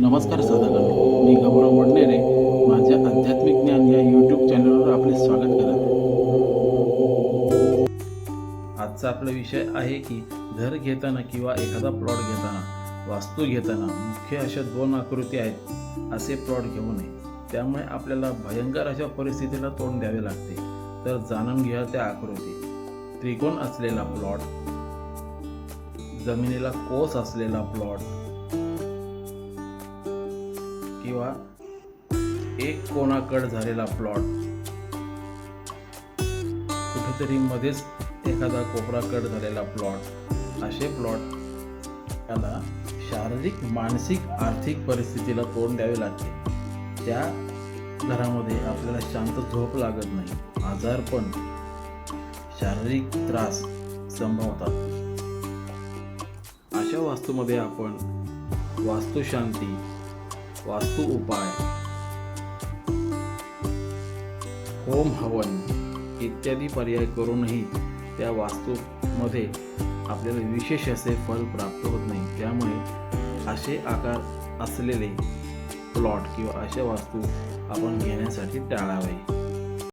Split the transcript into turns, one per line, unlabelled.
नमस्कार साधकांनो. मी गौरव वडनेरे. माझ्या आध्यात्मिक ज्ञान या यूट्यूब चॅनलवर आपले स्वागत करत. आजचा आपला विषय आहे की घर घेताना किंवा एखादा प्लॉट घेताना वास्तू घेताना मुख्य अशा दोन आकृती आहेत असे प्लॉट घेऊ नये. त्यामुळे आपल्याला भयंकर अशा परिस्थितीला तोंड द्यावे लागते. तर जाणून घ्या त्या आकृती. त्रिकोण असलेला प्लॉट जमिनीला कोस असलेला प्लॉट किंवा एक कोणाकड झालेला प्लॉट कुठेतरी मध्येच एखादा कोपरा कट झालेला प्लॉट असे प्लॉट त्याला शारीरिक मानसिक आर्थिक परिस्थितीला तोंड द्यावे लागते. त्या घरामध्ये आपल्याला शांत झोप लागत नाही. आजारपण शारीरिक त्रास संभवतात. अशा वास्तूमध्ये आपण वास्तुशांती वास्तु उपाय. होम हवन इत्यादी पर्याय करूनही त्या वास्तूमध्ये आपल्याला विशेष असे फल प्राप्त होत नाही. त्यामुळे असे आकार असलेले प्लॉट किंवा अशा वास्तू आपण घेण्यासाठी टाळावे.